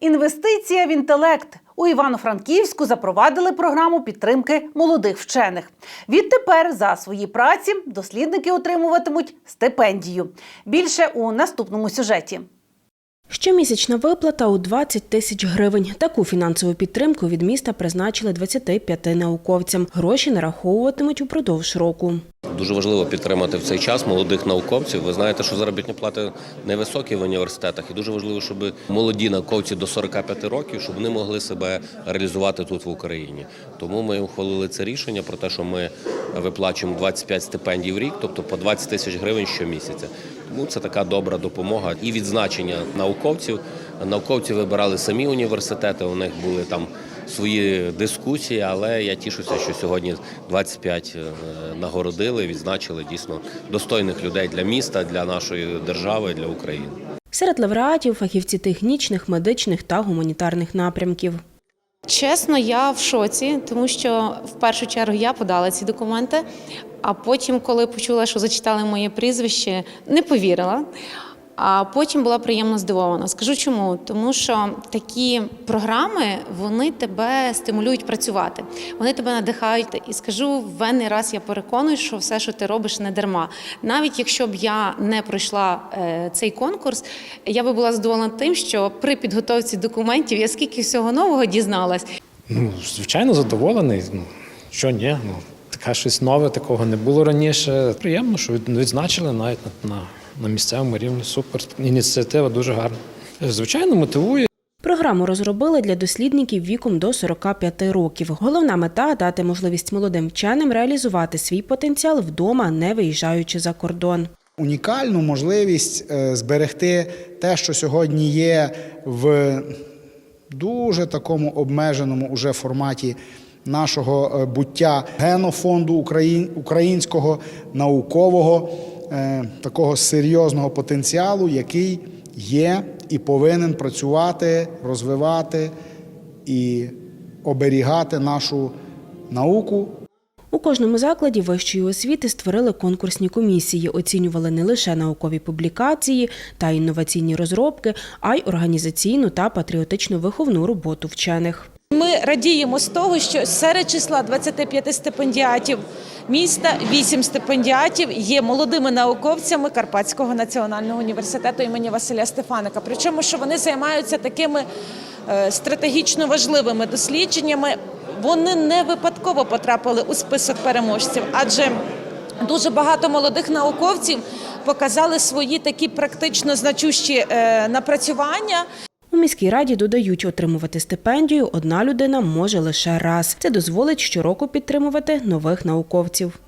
Інвестиція в інтелект у Івано-Франківську запровадили програму підтримки молодих вчених. Відтепер за свої праці дослідники отримуватимуть стипендію. Більше у наступному сюжеті. Щомісячна виплата у 20 тисяч гривень. Таку фінансову підтримку від міста призначили 25 науковцям. Гроші нараховуватимуть упродовж року. Дуже важливо підтримати в цей час молодих науковців. Ви знаєте, що заробітні плати невисокі в університетах, і дуже важливо, щоб молоді науковці до 45 років, щоб вони могли себе реалізувати тут в Україні. Тому ми ухвалили це рішення про те, що ми виплачуємо 25 стипендій в рік, тобто по 20 тисяч гривень щомісяця. Тому це така добра допомога і відзначення науковців. Науковці вибирали самі університети. У них були там свої дискусії, але я тішуся, що сьогодні 25 е, нагородили, відзначили дійсно достойних людей для міста, для нашої держави, для України. Серед лауреатів фахівці технічних, медичних та гуманітарних напрямків. Чесно, я в шоці, тому що в першу чергу я подала ці документи, а потім, коли почула, що зачитали моє прізвище, не повірила. А потім була приємно здивована. Скажу чому? Тому що такі програми вони тебе стимулюють працювати, вони тебе надихають. І скажу в енний раз я переконую, що все, що ти робиш, не дарма. Навіть якщо б я не пройшла е, цей конкурс, я би була задоволена тим, що при підготовці документів я скільки всього нового дізналась. Ну, звичайно, задоволений. Ну, що ні, ну таке щось нове, такого не було раніше. Приємно, що відзначили навіть на, на, на місцевому рівні. Супер. Ініціатива дуже гарна. Звичайно, мотивує. Програму розробили для дослідників віком до 45 років. Головна мета дати можливість молодим вченим реалізувати свій потенціал вдома, не виїжджаючи за кордон. унікальну можливість е, зберегти те, що сьогодні є в дуже такому обмеженому уже форматі нашого е, буття генофонду україн- українського наукового е, такого серйозного потенціалу, який є і повинен працювати, розвивати і оберігати нашу науку, У кожному закладі вищої освіти створили конкурсні комісії, оцінювали не лише наукові публікації та інноваційні розробки, а й організаційну та патріотичну виховну роботу вчених. Ми радіємо з того, що серед числа 25 стипендіатів міста 8 стипендіатів є молодими науковцями Карпатського національного університету імені Василя Стефаника. Причому, що вони займаються такими е, стратегічно важливими дослідженнями. Вони не випадково потрапили у список переможців, адже дуже багато молодих науковців показали свої такі практично значущі е, напрацювання. Міській раді додають, отримувати стипендію одна людина може лише раз. Це дозволить щороку підтримувати нових науковців.